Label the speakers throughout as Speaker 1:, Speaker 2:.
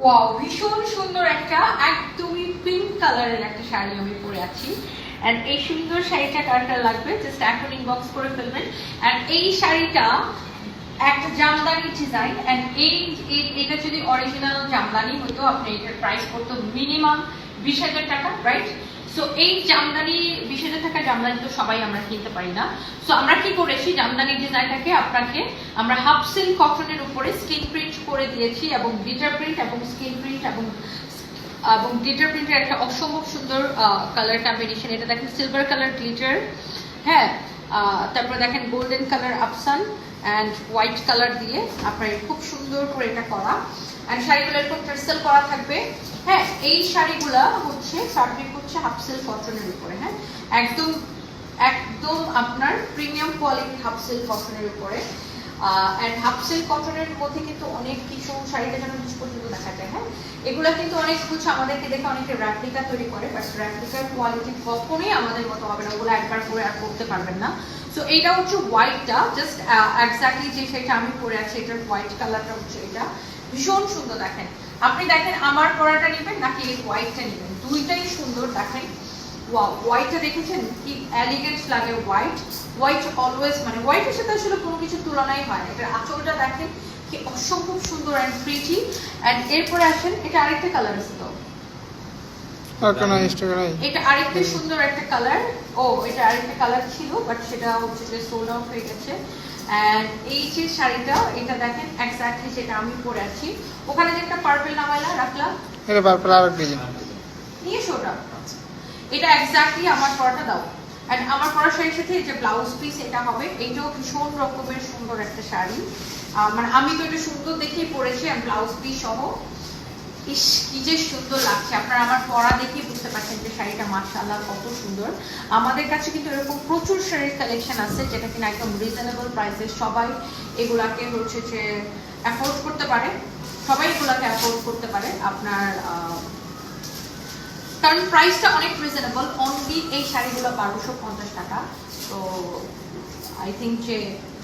Speaker 1: Wow ভীষণ সুন্দর একটা, একদমই পিঙ্ক কালারের একটা শাড়ি আমি পরে আছি। এন্ড এই সুন্দর শাড়িটা কার কার লাগবে জাস্ট এখন ইনবক্স করে ফেলবেন। এন্ড এই শাড়িটা একটা জামদানি ডিজাইন এই, এই- এটা যদি অরিজিনাল জামদানি হতো, আপনি এটার প্রাইস করতো মিনিমাম বিশ হাজার টাকা রাইট সো এই জামদানি বিশেষে থাকা জামদানি তো সবাই আমরা কিনতে পারি না। সো আমরা কি করেছি? জামদানি ডিজাইনটাকে আপনাকে আমরা হাফ সিল্ক কটনের উপরে স্কিন প্রিন্ট করে দিয়েছি এবং গিটার প্রিন্ট এবং স্কিন প্রিন্ট এবং এবং গ্লিটার প্রিন্টের একটা অসম্ভব সুন্দর কালার কম্বিনেশন এটা দেখেন সিলভার কালার গ্লিটার হ্যাঁ তারপরে দেখেন golden colour option and white colour দিয়ে আপনার খুব সুন্দর করে এটা করা। অ্যান্ড শাড়িগুলো এরকম টার্সেল করা থাকবে। হ্যাঁ এই শাড়িগুলা হচ্ছে ফ্যাব্রিক হচ্ছে হাফ সিল্ক কটনের উপরে হ্যাঁ? একদম একদম আপনার প্রিমিয়াম কোয়ালিটি হাফ সিল্ক কটনের উপরে। অ্যান্ড হাফ সিল্ক কটনের মধ্যে কিন্তু অনেক কিছু শাড়িটা যেন নিচ পর্যন্ত দেখা যায় হ্যাঁ? এগুলা কিন্তু অনেক কিছু আমাদেরকে দেখে অনেকে র্যাপ্লিকা তৈরি করে বাট র্যাপ্লিকার কোয়ালিটি কখনোই আমাদের মতো হবে না, ওগুলো একবার পরে আর করতে পারবেন না। সো এইটা হচ্ছে হোয়াইটটা জাস্ট এক্স্যাক্টলি যে সেটা আমি পরে আছি, এটার হোয়াইট কালারটা হচ্ছে এটা। ভীষণ সুন্দর দেখেন। আপনি দেখেন, আমার পরাটা নেবেন নাকি এই হোয়াইটটা নেবেন? দুইটাই সুন্দর দেখেন। হোয়াইটটা দেখেছেন? কি এলিগেন্ট লাগে হোয়াইট হোয়াইট অলওয়েজ মানে হোয়াইটের সাথে আসলে কোনো কিছু তুলনাই হয় না। এটার আঁচলটা দেখেন, কি অসম্ভব সুন্দর অ্যান্ড প্রিটি অ্যান্ড এরপরে আসেন, এটা আরেকটা কালার আছে তো
Speaker 2: আর কোনো ইনস্টাগ্রামে
Speaker 1: এটা আরেকটা সুন্দর একটা কালার ও এটা আরেকটা কালার ছিল বাট সেটা হচ্ছে যে সোল্ড আউট হয়ে গেছে। অ্যান্ড এই যে শাড়িটা এটা দেখেন এক্স্যাক্টলি যেটা আমি পরে আছি। ওখানে যে একটা পার্পেল নামাইলা রাখলাম
Speaker 2: এটা পারপল আর ডিজাইন
Speaker 1: নিয়ে ওটা। এটা এক্স্যাক্টলি আমার পরাটা দাও। এন্ড আমার পরা শাড়ির সাথে যে ব্লাউজ পিস এটা হবে এইটাও ভীষণ রকমের সুন্দর একটা শাড়ি। মানে আমি তো এটা সুন্দর দেখেই পরেছি ব্লাউজ পিস সহ। কি যে সুন্দর লাগছে। আপনারা আমার পরা দেখেই বুঝতে পারছেন যে শাড়িটা মাশাআল্লাহ কত সুন্দর। আমাদের কাছে কিন্তু এরকম প্রচুর শাড়ির কালেকশন আছে, যেটা কিনা একদম রিজনেবল প্রাইসে সবাই এগুলাকে হচ্ছে যে অ্যাফোর্ড করতে পারে। সবাই এগুলাকে অ্যাফোর্ড করতে পারে। আপনার কারণ প্রাইসটা অনেক রিজনেবল অনলি এই শাড়িগুলো বারোশো পঞ্চাশ টাকা। তো আই থিঙ্ক যে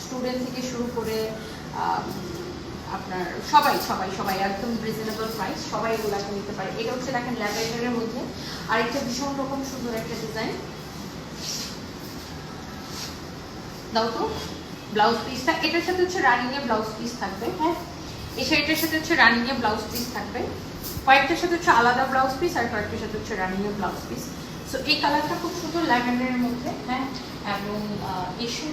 Speaker 1: স্টুডেন্ট থেকে শুরু করে আপনার সবাই সবাই সবাই, একদম রিজনেবল প্রাইস সবাই এগুলাকে নিতে পারে। এটা হচ্ছে দেখেন ল্যাভেন্ডারের মধ্যে আরেকটা ভীষণ রকম সুন্দর একটা ডিজাইন দাও তো ব্লাউজ পিসটা এটার সাথে হচ্ছে রানিং এ ব্লাউজ পিস থাকবে হ্যাঁ? এই শাড়িটার সাথে হচ্ছে রানিং এ ব্লাউজ পিস থাকবে। কয়েকটার সাথে হচ্ছে আলাদা ব্লাউজ পিস আর কয়েকটার সাথে হচ্ছে রানিং এ ব্লাউজ পিস সো এই কালারটা খুব সুন্দর ল্যাভেন্ডারের মধ্যে হ্যাঁ? এবং এসে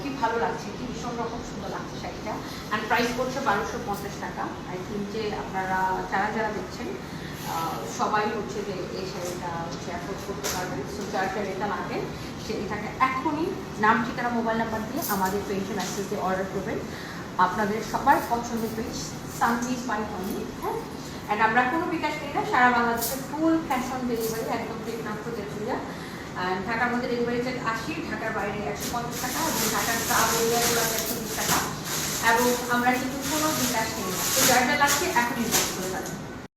Speaker 1: কি ভালো লাগছে, কি ভীষণ রকম সুন্দর লাগছে শাড়িটা। অ্যান্ড প্রাইস পড়ছে বারোশো পঞ্চাশ টাকা। আই থিঙ্ক যে আপনারা, যারা যারা দেখছেন সবাই হচ্ছে যে এই শাড়িটা হচ্ছে অ্যাফোর্ড করতে পারবেন। সো যার এটা লাগে, সে এটাকে এখনই নাম, ঠিকানা মোবাইল নাম্বার দিয়ে আমাদের পেজে দিয়ে অর্ডার করবেন। আপনাদের সবার পছন্দের পেজ সানভিজ বাই হ্যাঁ? অ্যান্ড আমরা কোনো বিকাশ করি না, সারা বাংলাদেশে ফুল ক্যাশ অন ডেলিভারি একদম তেঁতুলিয়া আর ঢাকার মধ্যে ডেলিভারি চার্জ আশি, ঢাকার বাইরে একশো পঞ্চাশ টাকা, এবং ঢাকার সাব এরিয়াগুলো একশো বিশ টাকা। এবং আমরা কিন্তু কোনো বিকাশ করি না। তো যা লাগছে এখনই করে যাবেন